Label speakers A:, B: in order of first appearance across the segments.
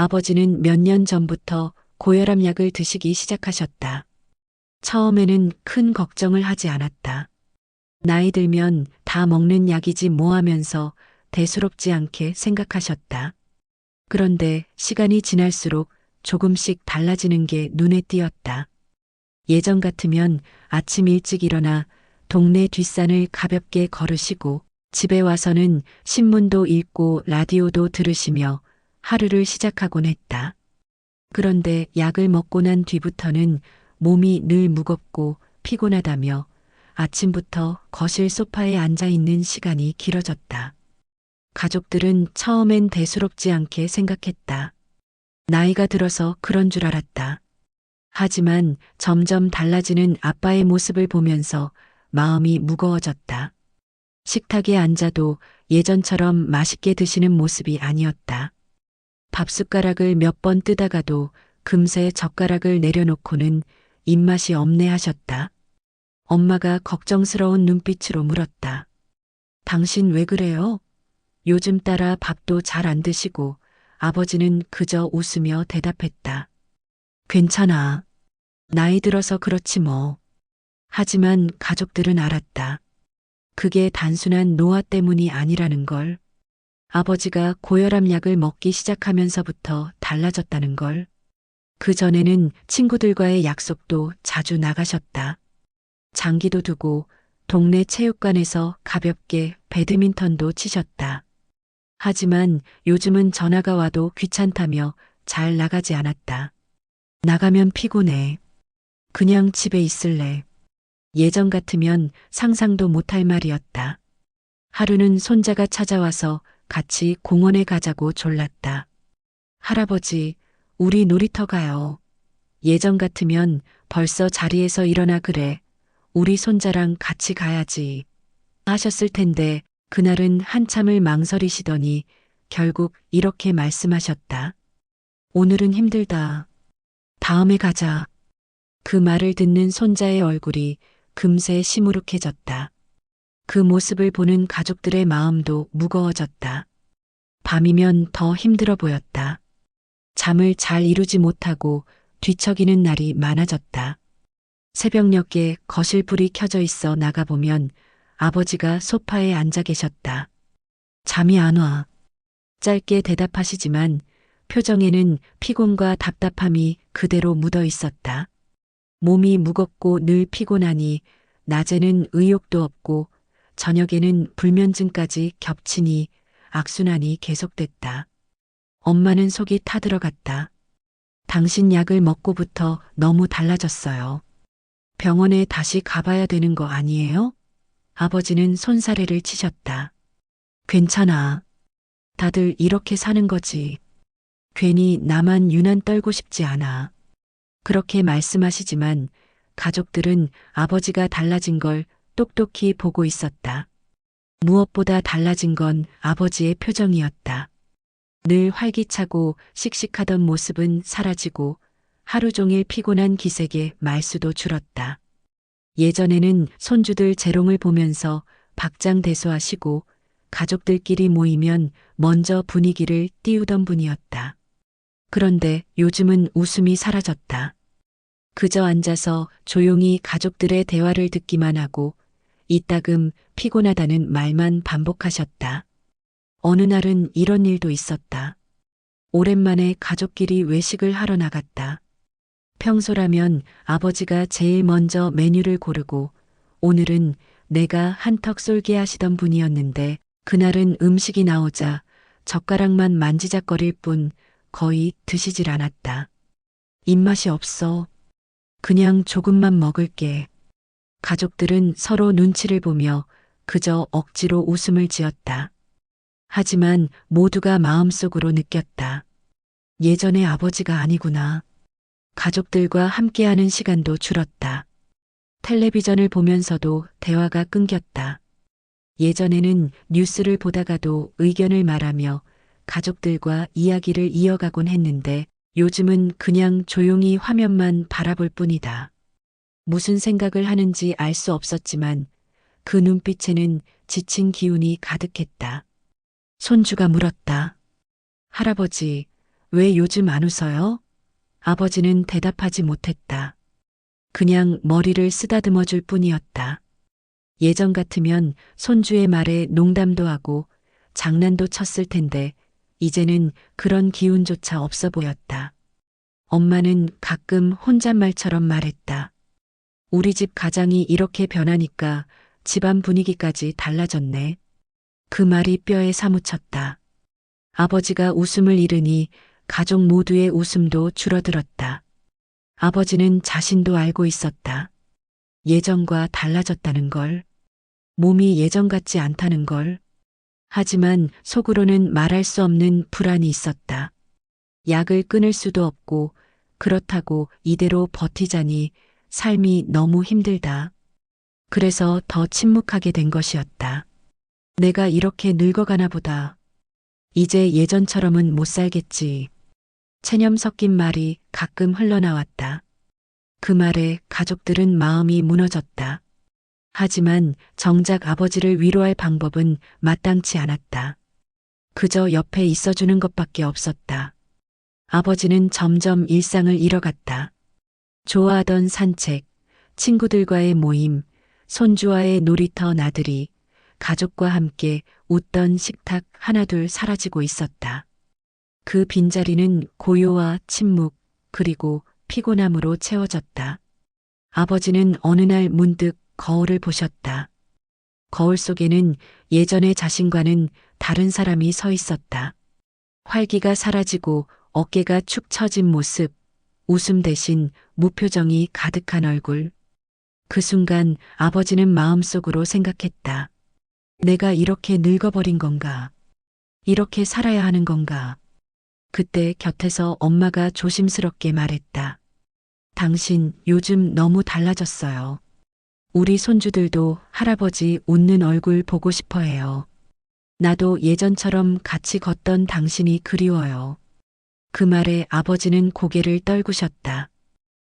A: 아버지는 몇 년 전부터 고혈압 약을 드시기 시작하셨다. 처음에는 큰 걱정을 하지 않았다. 나이 들면 다 먹는 약이지 뭐 하면서 대수롭지 않게 생각하셨다. 그런데 시간이 지날수록 조금씩 달라지는 게 눈에 띄었다. 예전 같으면 아침 일찍 일어나 동네 뒷산을 가볍게 걸으시고 집에 와서는 신문도 읽고 라디오도 들으시며 하루를 시작하곤 했다. 그런데 약을 먹고 난 뒤부터는 몸이 늘 무겁고 피곤하다며 아침부터 거실 소파에 앉아 있는 시간이 길어졌다. 가족들은 처음엔 대수롭지 않게 생각했다. 나이가 들어서 그런 줄 알았다. 하지만 점점 달라지는 아빠의 모습을 보면서 마음이 무거워졌다. 식탁에 앉아도 예전처럼 맛있게 드시는 모습이 아니었다. 밥숟가락을 몇번 뜨다가도 금세 젓가락을 내려놓고는 입맛이 없네 하셨다. 엄마가 걱정스러운 눈빛으로 물었다. 당신 왜 그래요? 요즘 따라 밥도 잘 안 드시고 아버지는 그저 웃으며 대답했다. 괜찮아. 나이 들어서 그렇지 뭐. 하지만 가족들은 알았다. 그게 단순한 노화 때문이 아니라는 걸. 아버지가 고혈압 약을 먹기 시작하면서부터 달라졌다는 걸. 그 전에는 친구들과의 약속도 자주 나가셨다. 장기도 두고 동네 체육관에서 가볍게 배드민턴도 치셨다. 하지만 요즘은 전화가 와도 귀찮다며 잘 나가지 않았다. 나가면 피곤해. 그냥 집에 있을래. 예전 같으면 상상도 못할 말이었다. 하루는 손자가 찾아와서 같이 공원에 가자고 졸랐다. 할아버지, 우리 놀이터 가요. 예전 같으면 벌써 자리에서 일어나 그래. 우리 손자랑 같이 가야지. 하셨을 텐데 그날은 한참을 망설이시더니 결국 이렇게 말씀하셨다. 오늘은 힘들다. 다음에 가자. 그 말을 듣는 손자의 얼굴이 금세 시무룩해졌다. 그 모습을 보는 가족들의 마음도 무거워졌다. 밤이면 더 힘들어 보였다. 잠을 잘 이루지 못하고 뒤척이는 날이 많아졌다. 새벽녘에 거실 불이 켜져 있어 나가보면 아버지가 소파에 앉아 계셨다. 잠이 안 와. 짧게 대답하시지만 표정에는 피곤과 답답함이 그대로 묻어 있었다. 몸이 무겁고 늘 피곤하니 낮에는 의욕도 없고 저녁에는 불면증까지 겹치니 악순환이 계속됐다. 엄마는 속이 타들어갔다. 당신 약을 먹고부터 너무 달라졌어요. 병원에 다시 가봐야 되는 거 아니에요? 아버지는 손사래를 치셨다. 괜찮아. 다들 이렇게 사는 거지. 괜히 나만 유난 떨고 싶지 않아. 그렇게 말씀하시지만 가족들은 아버지가 달라진 걸 똑똑히 보고 있었다. 무엇보다 달라진 건 아버지의 표정이었다. 늘 활기차고 씩씩하던 모습은 사라지고 하루 종일 피곤한 기색에 말수도 줄었다. 예전에는 손주들 재롱을 보면서 박장대소하시고 가족들끼리 모이면 먼저 분위기를 띄우던 분이었다. 그런데 요즘은 웃음이 사라졌다. 그저 앉아서 조용히 가족들의 대화를 듣기만 하고 이따금 피곤하다는 말만 반복하셨다. 어느 날은 이런 일도 있었다. 오랜만에 가족끼리 외식을 하러 나갔다. 평소라면 아버지가 제일 먼저 메뉴를 고르고 오늘은 내가 한턱 쏠게 하시던 분이었는데 그날은 음식이 나오자 젓가락만 만지작거릴 뿐 거의 드시질 않았다. 입맛이 없어. 그냥 조금만 먹을게. 가족들은 서로 눈치를 보며 그저 억지로 웃음을 지었다. 하지만 모두가 마음속으로 느꼈다. 예전의 아버지가 아니구나. 가족들과 함께하는 시간도 줄었다. 텔레비전을 보면서도 대화가 끊겼다. 예전에는 뉴스를 보다가도 의견을 말하며 가족들과 이야기를 이어가곤 했는데 요즘은 그냥 조용히 화면만 바라볼 뿐이다. 무슨 생각을 하는지 알 수 없었지만 그 눈빛에는 지친 기운이 가득했다. 손주가 물었다. 할아버지, 왜 요즘 안 웃어요? 아버지는 대답하지 못했다. 그냥 머리를 쓰다듬어 줄 뿐이었다. 예전 같으면 손주의 말에 농담도 하고 장난도 쳤을 텐데 이제는 그런 기운조차 없어 보였다. 엄마는 가끔 혼잣말처럼 말했다. 우리 집 가장이 이렇게 변하니까 집안 분위기까지 달라졌네. 그 말이 뼈에 사무쳤다. 아버지가 웃음을 잃으니 가족 모두의 웃음도 줄어들었다. 아버지는 자신도 알고 있었다. 예전과 달라졌다는 걸. 몸이 예전 같지 않다는 걸. 하지만 속으로는 말할 수 없는 불안이 있었다. 약을 끊을 수도 없고 그렇다고 이대로 버티자니 삶이 너무 힘들다. 그래서 더 침묵하게 된 것이었다. 내가 이렇게 늙어가나 보다. 이제 예전처럼은 못 살겠지. 체념 섞인 말이 가끔 흘러나왔다. 그 말에 가족들은 마음이 무너졌다. 하지만 정작 아버지를 위로할 방법은 마땅치 않았다. 그저 옆에 있어주는 것밖에 없었다. 아버지는 점점 일상을 잃어갔다. 좋아하던 산책, 친구들과의 모임, 손주와의 놀이터 나들이, 가족과 함께 웃던 식탁 하나둘 사라지고 있었다. 그 빈자리는 고요와 침묵, 그리고 피곤함으로 채워졌다. 아버지는 어느 날 문득 거울을 보셨다. 거울 속에는 예전의 자신과는 다른 사람이 서 있었다. 활기가 사라지고 어깨가 축 처진 모습, 웃음 대신 무표정이 가득한 얼굴. 그 순간 아버지는 마음속으로 생각했다. 내가 이렇게 늙어버린 건가? 이렇게 살아야 하는 건가? 그때 곁에서 엄마가 조심스럽게 말했다. 당신 요즘 너무 달라졌어요. 우리 손주들도 할아버지 웃는 얼굴 보고 싶어 해요. 나도 예전처럼 같이 걷던 당신이 그리워요. 그 말에 아버지는 고개를 떨구셨다.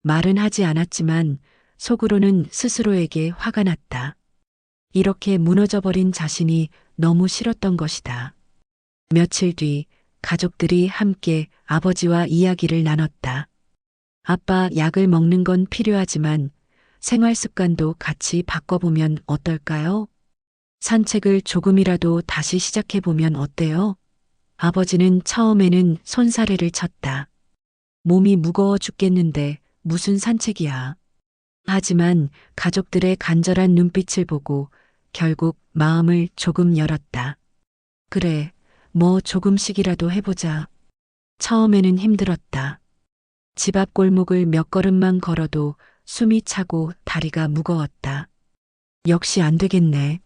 A: 말은 하지 않았지만 속으로는 스스로에게 화가 났다. 이렇게 무너져버린 자신이 너무 싫었던 것이다. 며칠 뒤 가족들이 함께 아버지와 이야기를 나눴다. 아빠 약을 먹는 건 필요하지만 생활 습관도 같이 바꿔보면 어떨까요? 산책을 조금이라도 다시 시작해보면 어때요? 아버지는 처음에는 손사래를 쳤다. 몸이 무거워 죽겠는데 무슨 산책이야. 하지만 가족들의 간절한 눈빛을 보고 결국 마음을 조금 열었다. 그래, 뭐 조금씩이라도 해보자. 처음에는 힘들었다. 집 앞 골목을 몇 걸음만 걸어도 숨이 차고 다리가 무거웠다. 역시 안 되겠네.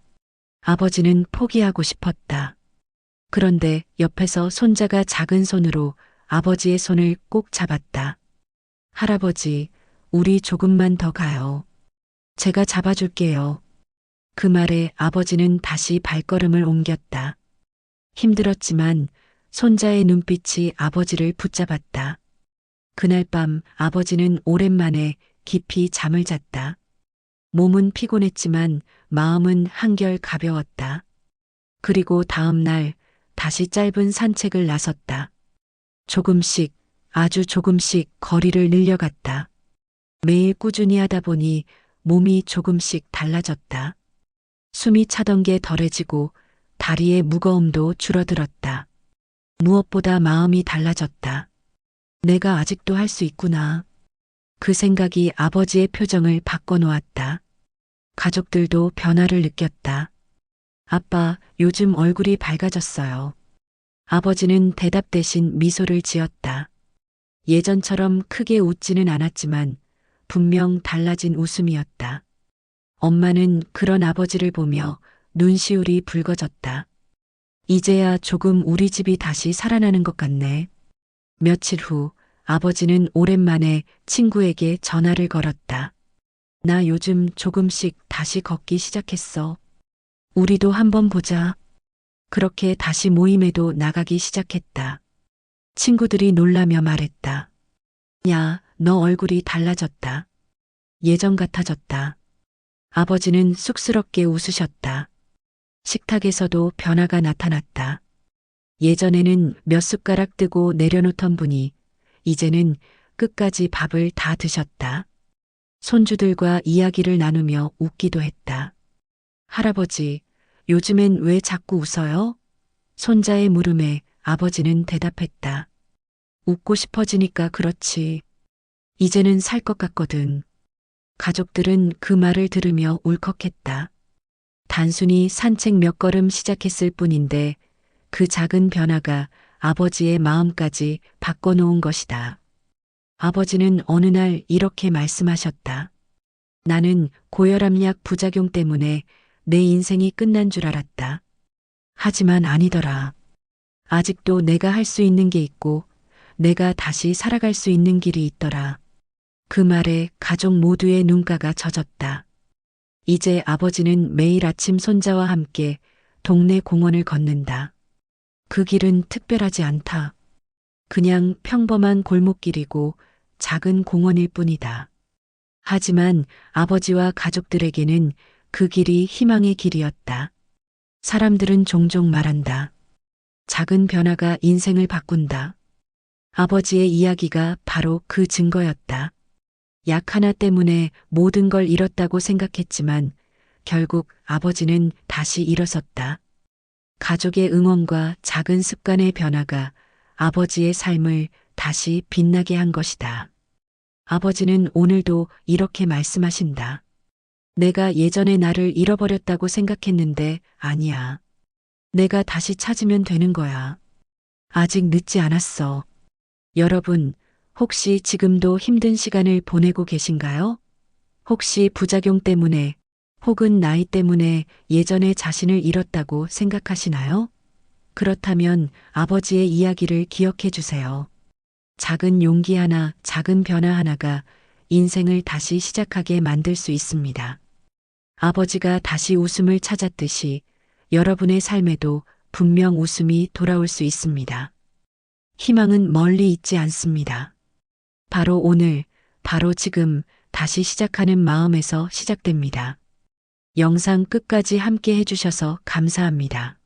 A: 아버지는 포기하고 싶었다. 그런데 옆에서 손자가 작은 손으로 아버지의 손을 꼭 잡았다. 할아버지, 우리 조금만 더 가요. 제가 잡아줄게요. 그 말에 아버지는 다시 발걸음을 옮겼다. 힘들었지만 손자의 눈빛이 아버지를 붙잡았다. 그날 밤 아버지는 오랜만에 깊이 잠을 잤다. 몸은 피곤했지만 마음은 한결 가벼웠다. 그리고 다음 날 다시 짧은 산책을 나섰다. 조금씩, 아주 조금씩 거리를 늘려갔다. 매일 꾸준히 하다 보니 몸이 조금씩 달라졌다. 숨이 차던 게 덜해지고 다리의 무거움도 줄어들었다. 무엇보다 마음이 달라졌다. 내가 아직도 할 수 있구나. 그 생각이 아버지의 표정을 바꿔놓았다. 가족들도 변화를 느꼈다. 아빠, 요즘 얼굴이 밝아졌어요. 아버지는 대답 대신 미소를 지었다. 예전처럼 크게 웃지는 않았지만 분명 달라진 웃음이었다. 엄마는 그런 아버지를 보며 눈시울이 붉어졌다. 이제야 조금 우리 집이 다시 살아나는 것 같네. 며칠 후 아버지는 오랜만에 친구에게 전화를 걸었다. 나 요즘 조금씩 다시 걷기 시작했어. 우리도 한번 보자. 그렇게 다시 모임에도 나가기 시작했다. 친구들이 놀라며 말했다. 야, 너 얼굴이 달라졌다. 예전 같아졌다. 아버지는 쑥스럽게 웃으셨다. 식탁에서도 변화가 나타났다. 예전에는 몇 숟가락 뜨고 내려놓던 분이 이제는 끝까지 밥을 다 드셨다. 손주들과 이야기를 나누며 웃기도 했다. 할아버지, 요즘엔 왜 자꾸 웃어요? 손자의 물음에 아버지는 대답했다. 웃고 싶어지니까 그렇지. 이제는 살 것 같거든. 가족들은 그 말을 들으며 울컥했다. 단순히 산책 몇 걸음 시작했을 뿐인데 그 작은 변화가 아버지의 마음까지 바꿔놓은 것이다. 아버지는 어느 날 이렇게 말씀하셨다. 나는 고혈압약 부작용 때문에 내 인생이 끝난 줄 알았다. 하지만 아니더라. 아직도 내가 할 수 있는 게 있고 내가 다시 살아갈 수 있는 길이 있더라. 그 말에 가족 모두의 눈가가 젖었다. 이제 아버지는 매일 아침 손자와 함께 동네 공원을 걷는다. 그 길은 특별하지 않다. 그냥 평범한 골목길이고 작은 공원일 뿐이다. 하지만 아버지와 가족들에게는 그 길이 희망의 길이었다. 사람들은 종종 말한다. 작은 변화가 인생을 바꾼다. 아버지의 이야기가 바로 그 증거였다. 약 하나 때문에 모든 걸 잃었다고 생각했지만 결국 아버지는 다시 일어섰다. 가족의 응원과 작은 습관의 변화가 아버지의 삶을 다시 빛나게 한 것이다. 아버지는 오늘도 이렇게 말씀하신다. 내가 예전의 나를 잃어버렸다고 생각했는데 아니야. 내가 다시 찾으면 되는 거야. 아직 늦지 않았어. 여러분, 혹시 지금도 힘든 시간을 보내고 계신가요? 혹시 부작용 때문에 혹은 나이 때문에 예전의 자신을 잃었다고 생각하시나요? 그렇다면 아버지의 이야기를 기억해 주세요. 작은 용기 하나, 작은 변화 하나가 인생을 다시 시작하게 만들 수 있습니다. 아버지가 다시 웃음을 찾았듯이 여러분의 삶에도 분명 웃음이 돌아올 수 있습니다. 희망은 멀리 있지 않습니다. 바로 오늘, 바로 지금 다시 시작하는 마음에서 시작됩니다. 영상 끝까지 함께 해주셔서 감사합니다.